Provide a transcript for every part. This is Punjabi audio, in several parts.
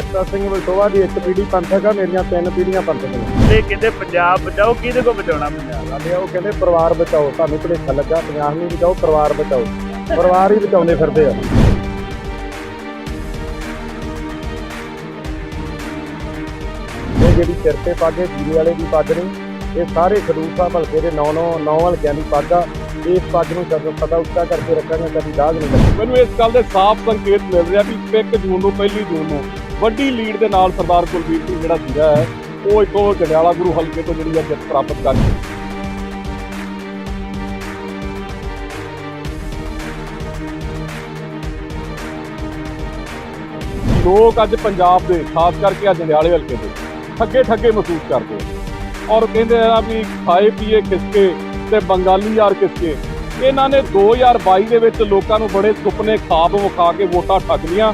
ਜਗਤਾ ਸਿੰਘ ਵਲਟੋਆ ਦੀ ਇੱਕ ਪੀੜ੍ਹੀ ਪੰਥਕ ਆ ਮੇਰੀਆਂ ਤਿੰਨ ਪੀੜ੍ਹੀਆਂ ਪੰਥਕ ਨੇ। ਤੇ ਕਹਿੰਦੇ ਪੰਜਾਬ ਬਚਾਓ ਕਿਹਦੇ ਕੋ ਬਚਾਉਣਾ ਪੰਜਾਬ? ਸਾਡੇ ਉਹ ਕਹਿੰਦੇ ਪਰਿਵਾਰ ਬਚਾਓ ਤੁਹਾਨੂੰ ਭੁਲੇਖਾ ਲੱਗਾ ਪੰਜਾਬ ਨਹੀਂ ਬਚਾਓ ਪਰਿਵਾਰ ਬਚਾਓ। ਪਰਿਵਾਰ ਹੀ ਬਚਾਉਂਦੇ ਫਿਰਦੇ ਆ। ਇਹ ਜਿਹੜੀ ਸਿਰ ਤੇ ਪੱਗ ਜੀਰੇ ਵਾਲੇ ਦੀ ਪੱਗ ਨਹੀਂ ਇਹ ਸਾਰੇ ਖਡੂਰ ਸਾਹਿਬ ਹਲਕੇ ਦੇ ਨੌ ਨੌ ਨੌ ਹਲਕਿਆਂ ਦੀ ਪੱਗ ਆ। ਇਸ ਪੱਗ ਨੂੰ ਜਦੋਂ ਪਤਾ ਉੱਚਾ ਕਰਕੇ ਰੱਖਾਂਗੇ ਕਦੀ ਦਾਗ ਨਹੀਂ ਲੱਗੇਗਾ ਮੈਨੂੰ ਇਸ ਗੱਲ ਦੇ ਸਾਫ਼ ਸੰਕੇਤ ਮਿਲ ਰਿਹਾ ਵੀ 1 ਜੂਨ ਨੂੰ ਪਹਿਲੀ ਜੂਨ ਨੂੰ ਵੱਡੀ ਲੀਡ ਦੇ ਨਾਲ ਸਰਦਾਰ ਕੁਲਬੀਰ ਸਿੰਘ ਜਿਹੜਾ ਸੀਗਾ ਹੈ, ਉਹ ਇੱਥੋਂ ਜੰਡਿਆਲਾ ਗੁਰੂ ਹਲਕੇ ਤੋਂ ਜਿਹੜੀ ਹੈ ਜਿੱਤ ਪ੍ਰਾਪਤ ਕਰ ਗਏ ਲੋਕ ਅੱਜ ਪੰਜਾਬ ਦੇ, ਖਾਸ ਕਰਕੇ ਅੱਜ ਜੰਡਿਆਲੇ ਹਲਕੇ ਦੇ ਠੱਗੇ ਠੱਗੇ ਮਹਿਸੂਸ ਕਰਦੇ ਆ ਔਰ ਕਹਿੰਦੇ ਆ ਵੀ ਖਾਏ ਪੀਏ ਖਿਸਕੇ ਤੇ ਬੰਗਾਲੀ ਯਾਰ ਕਿਸਕੇ। ਇਹਨਾਂ ਨੇ 2022 ਦੇ ਵਿੱਚ ਲੋਕਾਂ ਨੂੰ ਬੜੇ ਸੁਪਨੇ, ਖਾਬ ਵਿਖਾ ਕੇ ਵੋਟਾਂ ਠੱਗ ਲੀਆਂ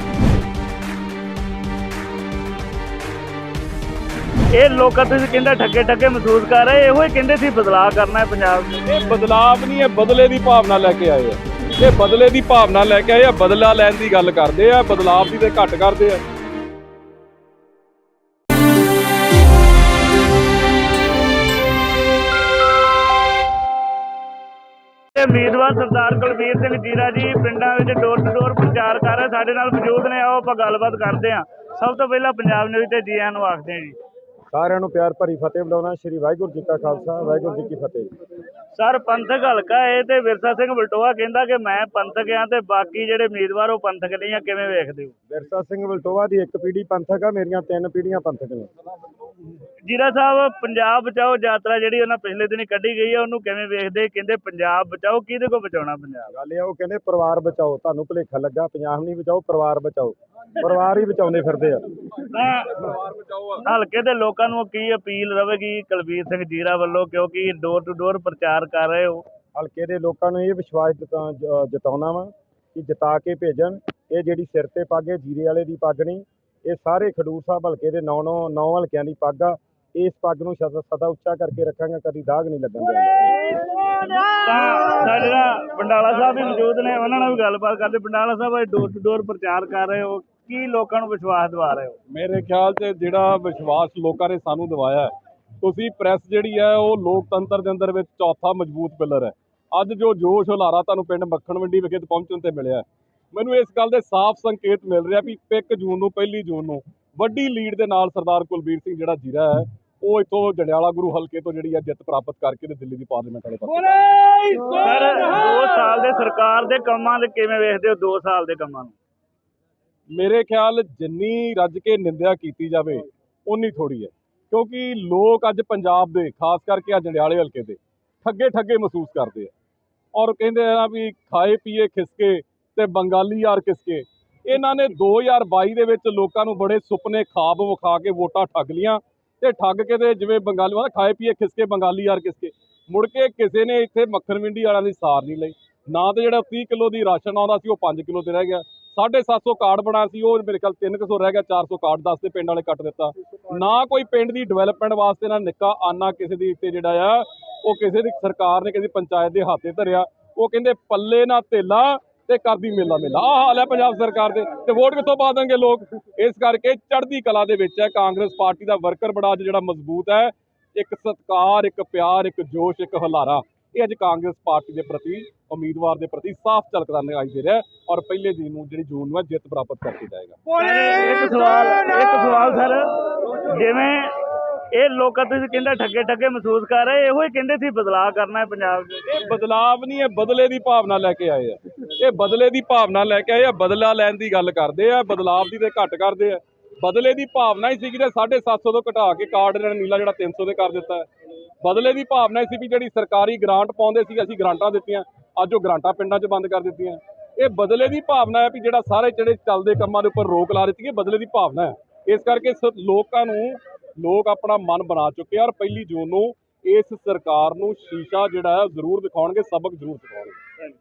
ਇਹ ਲੋਕਾਂ ਤੁਸੀਂ ਕਹਿੰਦੇ ਠੱਗੇ ਠੱਗੇ ਮਹਿਸੂਸ ਕਰ ਰਹੇ ਇਹੋ ਹੀ ਕਹਿੰਦੇ ਸੀ ਬਦਲਾਅ ਕਰਨਾ ਹੈ ਪੰਜਾਬ 'ਚ ਇਹ ਬਦਲਾਵ ਨਹੀਂ ਇਹ ਬਦਲੇ ਦੀ ਭਾਵਨਾ ਲੈ ਕੇ ਆਏ ਆ। ਇਹ ਬਦਲੇ ਦੀ ਭਾਵਨਾ ਲੈ ਕੇ ਆਏ ਆ ਬਦਲਾ ਲੈਣ ਦੀ ਗੱਲ ਕਰਦੇ ਆ ਬਦਲਾਵ ਦੀ ਤੇ ਘੱਟ ਕਰਦੇ ਆ। ਤੇ ਉਮੀਦਵਾਰ ਸਰਦਾਰ ਕੁਲਬੀਰ ਸਿੰਘ ਜੀਰਾ ਜੀ ਪਿੰਡਾਂ ਵਿੱਚ ਡੋਰ ਟੂ ਡੋਰ ਪ੍ਰਚਾਰ ਕਰ ਰਹੇ ਸਾਡੇ ਨਾਲ ਮੌਜੂਦ ਨੇ ਆਓ ਆਪਾਂ ਗੱਲਬਾਤ ਕਰਦੇ ਹਾਂ। ਸਭ ਤੋਂ ਪਹਿਲਾਂ ਪੰਜਾਬ ਨਿਊਜ਼ ਤੇ ਜੀ ਆਇਆਂ ਨੂੰ ਆਖਦੇ ਹਾਂ ਜੀ। ਸਾਰਿਆਂ ਨੂੰ ਪਿਆਰ ਭਰੀ ਫਤਿਹ ਬੁਲਾਉਣਾ ਸ਼੍ਰੀ ਵਾਹਿਗੁਰੂ ਜੀ ਕਾ ਖਾਲਸਾ ਵਾਹਿਗੁਰੂ ਜੀ ਕੀ ਫਤਿਹ। ਸਰ ਪੰਥਕ ਹਲਕਾ ਇਹ ਤੇ ਵਿਰਸਾ ਸਿੰਘ ਬਲਟੋਆ ਕਹਿੰਦਾ ਕਿ ਮੈਂ ਪੰਥਕ ਆ ਤੇ ਬਾਕੀ ਜਿਹੜੇ ਉਮੀਦਵਾਰ ਉਹ ਪੰਥਕ ਨਹੀਂ ਆ ਕਿਵੇਂ ਵੇਖਦੇ ਹੋ? ਵਿਰਸਾ ਸਿੰਘ ਵਲਟੋਆ ਦੀ ਇੱਕ ਪੀੜ੍ਹੀ ਪੰਥਕ ਆ ਮੇਰੀਆਂ ਤਿੰਨ ਪੀੜ੍ਹੀਆਂ ਪੰਥਕ ਨੇ। ਜੀਰਾ ਸਾਹਿਬ ਪੰਜਾਬ ਬਚਾਓ ਯਾਤਰਾ ਜਿਹੜੀ ਉਹਨਾਂ ਪਿਛਲੇ ਦਿਨੀ ਕੱਢੀ ਗਈ ਹੈ ਉਹਨੂੰ ਕਿਵੇਂ ਵੇਖਦੇ? ਕਹਿੰਦੇ ਪੰਜਾਬ ਬਚਾਓ ਕਿਹਦੇ ਕੋ ਬਚਾਉਣਾ ਪੰਜਾਬ? ਗੱਲ ਇਹ ਆ ਉਹ ਕਹਿੰਦੇ ਪਰਿਵਾਰ ਬਚਾਓ ਤੁਹਾਨੂੰ ਭੁਲੇਖਾ ਲੱਗਾ ਪੰਜਾਬ ਨਹੀਂ ਬਚਾਓ ਪਰਿਵਾਰ ਬਚਾਓ। ਪਰਿਵਾਰ ਹੀ ਬਚਾਉਂਦੇ ਫਿਰਦੇ ਆ। ਹਲਕੇ ਦੇ ਲੋਕਾਂ ਨੂੰ ਕੀ ਅਪੀਲ ਰਹੇਗੀ ਕੁਲਬੀਰ ਸਿੰਘ ਜੀਰਾ ਵੱਲੋਂ? ਕਿਉਂਕਿ ਡੋਰ ਟੂ ਡੋਰ ਪ੍ਰਚਾਰ ਕਰ ਰਹੇ ਹੋ। ਹਲਕੇ ਦੇ ਲੋਕਾਂ ਨੂੰ ਇਹ ਵਿਸ਼ਵਾਸ ਜਤਾਉਣਾ ਵਾ ਕਿ ਜਿਤਾ ਕੇ ਭੇਜਣ। ਇਹ ਜਿਹੜੀ ਸਿਰ ਤੇ ਪੱਗ ਹੈ ਜੀਰੇ ਵਾਲੇ ਦੀ ਪੱਗ ਨਹੀਂ। ਇਹ ਸਾਰੇ ਖਡੂਰ ਸਾਹਿਬ ਹਲਕੇ ਦੇ ਨੌ ਨੌ ਨੌ ਹਲਕਿਆਂ ਦੀ ਪੱਗ ਆ। ਇਸ ਪੱਗ ਨੂੰ ਸਦਾ ਸਦਾ ਉੱਚਾ ਕਰਕੇ ਰੱਖਾਂਗੇ ਕਦੀ ਦਾਗ ਨਹੀਂ ਲੱਗਣ ਦੇਵਾਂਗੇ ਤਾਂ ਸਾਡੇ ਬੰਡਾਲਾ ਸਾਹਿਬ ਵੀ ਮੌਜੂਦ ਨੇ ਉਹਨਾਂ ਨਾਲ ਵੀ ਗੱਲਬਾਤ ਕਰਦੇ। ਬੰਡਾਲਾ ਸਾਹਿਬ ਅੱਜ ਡੋਰ ਟੂ ਡੋਰ ਪ੍ਰਚਾਰ ਕਰ ਰਹੇ ਹੋ। ਕੀ ਲੋਕਾਂ ਨੂੰ ਵਿਸ਼ਵਾਸ ਦਿਵਾ ਰਹੇ ਹੋ? ਮੇਰੇ ਖਿਆਲ 'ਚ ਜਿਹੜਾ ਵਿਸ਼ਵਾਸ ਲੋਕਾਂ ਨੇ ਸਾਨੂੰ ਦਿਵਾਇਆ ਤੁਸੀਂ ਪ੍ਰੈਸ ਜਿਹੜੀ ਹੈ ਉਹ ਲੋਕਤੰਤਰ ਦੇ ਅੰਦਰ ਵਿੱਚ ਚੌਥਾ ਮਜ਼ਬੂਤ ਪਿਲਰ ਹੈ। ਅੱਜ ਜੋ ਜੋਸ਼ ਹੁਲਾਰਾ ਤੁਹਾਨੂੰ ਪਿੰਡ ਮੱਖਣ ਮੰਡੀ ਵਿਖੇ ਪਹੁੰਚਣ ਤੇ ਮਿਲਿਆ ਮੈਨੂੰ ਇਸ ਗੱਲ ਦੇ ਸਾਫ਼ ਸੰਕੇਤ ਮਿਲ ਰਿਹਾ ਵੀ 1 ਜੂਨ ਨੂੰ ਪਹਿਲੀ ਜੂਨ ਨੂੰ ਵੱਡੀ ਲੀਡ ਦੇ ਨਾਲ ਸਰਦਾਰ ਕੁਲਬੀਰ ਸਿੰਘ ਜਿਹੜਾ ਜੀਰਾ ਹੈ ਉਹ ਇੱਥੋਂ ਜੰਡਿਆਲਾ ਗੁਰੂ ਹਲਕੇ ਤੋਂ ਜਿਹੜੀ ਹੈ ਜਿੱਤ ਪ੍ਰਾਪਤ ਕਰਕੇ ਤੇ ਦਿੱਲੀ ਦੀ ਪਾਰਲੀਮੈਂਟ ਵਾਲੇ ਪਾਸੇ ਸਰ 2 ਸਾਲ ਦੇ ਸਰਕਾਰ ਦੇ ਕੰਮਾਂ ਦੇ ਕਿਵੇਂ ਵੇਖਦੇ ਹੋ? 2 ਸਾਲ ਦੇ ਕੰਮਾਂ ਨੂੰ? ਮੇਰੇ ਖਿਆਲ ਜਿੰਨੀ ਰੱਜ ਕੇ ਨਿੰਦਿਆ ਕੀਤੀ ਜਾਵੇ ਉਨੀ ਥੋੜੀ ਹੈ। ਕਿਉਂਕਿ ਲੋਕ ਅੱਜ ਪੰਜਾਬ ਦੇ ਖਾਸ ਕਰਕੇ ਆ ਜੰਡਿਆਲੇ ਹਲਕੇ ਦੇ ਠੱਗੇ ਠੱਗੇ ਮਹਿਸੂਸ ਕਰਦੇ ਆ। ਔਰ ਕਹਿੰਦੇ ਆ ਵੀ ਖਾਏ ਪੀਏ ਖਿਸਕੇ ਤੇ ਬੰਗਾਲੀ ਯਾਰ ਕਿਸਕੇ। ਇਹਨਾਂ ਨੇ 2022 ਦੇ ਵਿੱਚ ਲੋਕਾਂ ਨੂੰ ਬੜੇ ਸੁਪਨੇ, ਖਾਬ ਵਿਖਾ ਕੇ ਵੋਟਾਂ ਠੱਗ ਲੀਆਂ ਤੇ ਠੱਗ ਕੇ ਤੇ ਜਿਵੇਂ ਬੰਗਾਲੀ ਵਾਲਾ ਖਾਏ ਪੀਏ ਖਿਸਕੇ ਬੰਗਾਲੀ ਯਾਰ ਕਿਸਕੇ। ਮੁੜ ਕੇ ਕਿਸੇ ਨੇ ਇੱਥੇ ਮੱਖਣ ਮੰਡੀ ਵਾਲਿਆਂ ਦੀ ਸਾਰ ਨਹੀਂ ਲਈ। ਨਾ ਤੇ ਜਿਹੜਾ 30 ਕਿਲੋ ਦੀ ਰਾਸ਼ਨ ਆਉਂਦਾ ਸੀ, ਉਹ 5 ਕਿਲੋ ਤੇ ਰਹਿ ਗਿਆ। 750 ਕਾਰਡ ਬਣਾ ਸੀ, ਉਹ ਮੇਰੇ ਖਿਆਲ 300 ਰਹਿ ਗਿਆ 400 ਕਾਰਡ ਦੱਸ ਦੇ ਪਿੰਡ ਵਾਲੇ ਕੱਟ ਦਿੱਤਾ। ਨਾ ਕੋਈ ਪਿੰਡ ਦੀ ਡਿਵੈਲਪਮੈਂਟ ਵਾਸਤੇ ਨਾ ਨਿੱਕਾ ਆਨਾ ਕਿਸੇ ਦੀ ਇੱਥੇ ਜਿਹੜਾ ਆ, ਉਹ ਕਿਸੇ ਦੀ ਸਰਕਾਰ ਨੇ ਕਿਸੇ ਪੰਚਾਇਤ ਦੇ ਹੱਥੇ ਧਰਿਆ। ਉਹ ਕਹਿੰਦੇ ਪੱਲੇ ਨਾ ਧੇਲਾ ਤੇ ਕਰਦੀ ਮੇਲਾ ਮੇਲਾ। ਆਹ ਹਾਲ ਹੈ ਪੰਜਾਬ ਸਰਕਾਰ ਦੇ ਤੇ ਵੋਟ ਕਿੱਥੋਂ ਪਾ ਦੇਣਗੇ ਲੋਕ? ਇਸ ਕਰਕੇ ਚੜ੍ਹਦੀ ਕਲਾ ਦੇ ਵਿੱਚ ਹੈ, ਕਾਂਗਰਸ ਪਾਰਟੀ ਦਾ ਵਰਕਰ ਬੜਾ ਅੱਜ ਜਿਹੜਾ ਮਜ਼ਬੂਤ ਹੈ। ਇੱਕ ਸਤਕਾਰ, ਇੱਕ ਪਿਆਰ, ਇੱਕ ਜੋਸ਼, ਇੱਕ ਹੁਲਾਰਾ। ਇਹ ਅੱਜ ਕਾਂਗਰਸ ਪਾਰਟੀ ਦੇ ਪ੍ਰਤੀ, ਉਮੀਦਵਾਰ ਦੇ ਪ੍ਰਤੀ ਸਾਫ਼ ਝਲਕਦਾ ਦਿਖਾਈ ਦੇ ਰਿਹਾ ਔਰ ਪਹਿਲੇ ਦਿਨ ਨੂੰ ਜਿਹੜੀ ਜੂਨ ਨੂੰ ਹੈ, ਜਿੱਤ ਪ੍ਰਾਪਤ ਕਰਕੇ ਜਾਏਗਾ। ਇੱਕ ਸਵਾਲ ਇੱਕ ਸਵਾਲ ਸਰ। ਜਿਵੇਂ ਇਹ ਲੋਕਾਂ ਤੁਸੀਂ ਕਹਿੰਦਾ ਠੱਗੇ ਠੱਗੇ ਮਹਿਸੂਸ ਕਰ ਰਹੇ, ਇਹੋ ਹੀ ਕਹਿੰਦੇ ਸੀ ਬਦਲਾਅ ਕਰਨਾ ਹੈ ਪੰਜਾਬ 'ਚ ਇਹ ਬਦਲਾਵ ਨਹੀਂ, ਇਹ ਬਦਲੇ ਦੀ ਭਾਵਨਾ ਲੈ ਕੇ ਆਏ ਆ। ਇਹ ਬਦਲੇ ਦੀ ਭਾਵਨਾ ਲੈ ਕੇ ਆਏ ਆ, ਬਦਲਾ ਲੈਣ ਦੀ ਗੱਲ ਕਰਦੇ ਆ, ਬਦਲਾਵ ਦੀ ਤੇ ਘੱਟ ਕਰਦੇ ਆ। ਬਦਲੇ ਦੀ ਭਾਵਨਾ ਹੀ ਸੀ ਕਿ 750 ਤੋਂ ਘਟਾ ਕੇ ਕਾਰਡ ਜਿਹੜਾ ਨੀਲਾ ਜਿਹੜਾ 300 ਦੇ ਕਰ ਦਿੱਤਾ ਬਦਲੇ ਦੀ ਭਾਵਨਾ ਇਹ ਸੀ ਵੀ ਜਿਹੜੀ ਸਰਕਾਰੀ ਗ੍ਰਾਂਟ ਪਾਉਂਦੇ ਸੀ ਅਸੀਂ ਗ੍ਰਾਂਟਾਂ ਦਿੱਤੀਆਂ, ਅੱਜ ਉਹ ਗ੍ਰਾਂਟਾਂ ਪਿੰਡਾਂ 'ਚ ਬੰਦ ਕਰ ਦਿੱਤੀਆਂ। ਇਹ ਬਦਲੇ ਦੀ ਭਾਵਨਾ ਹੈ ਵੀ ਜਿਹੜਾ ਸਾਰੇ ਜਿਹੜੇ ਚੱਲਦੇ ਕੰਮਾਂ ਦੇ ਉੱਪਰ ਰੋਕ ਲਾ ਦਿੱਤੀ ਹੈ ਬਦਲੇ ਦੀ ਭਾਵਨਾ ਹੈ। ਇਸ ਕਰਕੇ ਸ- ਲੋਕਾਂ ਨੂੰ ਲੋਕ ਆਪਣਾ ਮਨ ਬਣਾ ਚੁੱਕੇ ਆ ਔਰ ਪਹਿਲੀ ਜੂਨ ਨੂੰ ਇਸ ਸਰਕਾਰ ਨੂੰ ਸ਼ੀਸ਼ਾ ਜਿਹੜਾ ਹੈ ਜ਼ਰੂਰ ਦਿਖਾਉਣਗੇ, ਸਬਕ ਜ਼ਰੂਰ ਦਿਖਾਉਣਗੇ।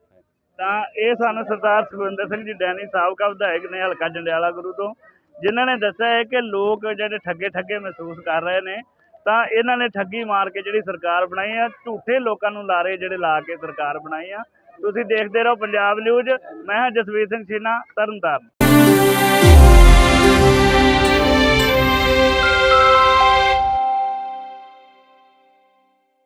ਤਾਂ ਇਹ ਸਾਨੂੰ ਸਰਦਾਰ ਸੁਖਵਿੰਦਰ ਸਿੰਘ ਜੀ, ਡੈਨੀ ਸਾਬਕਾ ਵਿਧਾਇਕ ਨੇ, ਹਲਕਾ ਜੰਡਿਆਲਾ ਗੁਰੂ ਤੋਂ, ਜਿਨ੍ਹਾਂ ਨੇ ਦੱਸਿਆ ਹੈ ਕਿ ਲੋਕ ਜਿਹੜੇ ਠੱਗੇ ਠੱਗੇ ਮਹਿਸੂਸ ਕਰ ਰਹੇ ਨੇ, ਤਾਂ ਇਹਨਾਂ ਨੇ ਠੱਗੀ ਮਾਰ ਕੇ ਜਿਹੜੀ ਸਰਕਾਰ ਬਣਾਈ ਆ, ਝੂਠੇ ਲੋਕਾਂ ਨੂੰ ਲਾਰੇ ਜਿਹੜੇ ਲਾ ਕੇ ਸਰਕਾਰ ਬਣਾਈ ਆ। ਤੁਸੀਂ ਦੇਖਦੇ ਰਹੋ ਪੰਜਾਬ ਨਿਊਜ਼, ਮੈਂ ਹਾਂ ਜਸਵੀਰ ਸਿੰਘ ਛੀਨਾ, ਤਰਨਤਾਰਨ।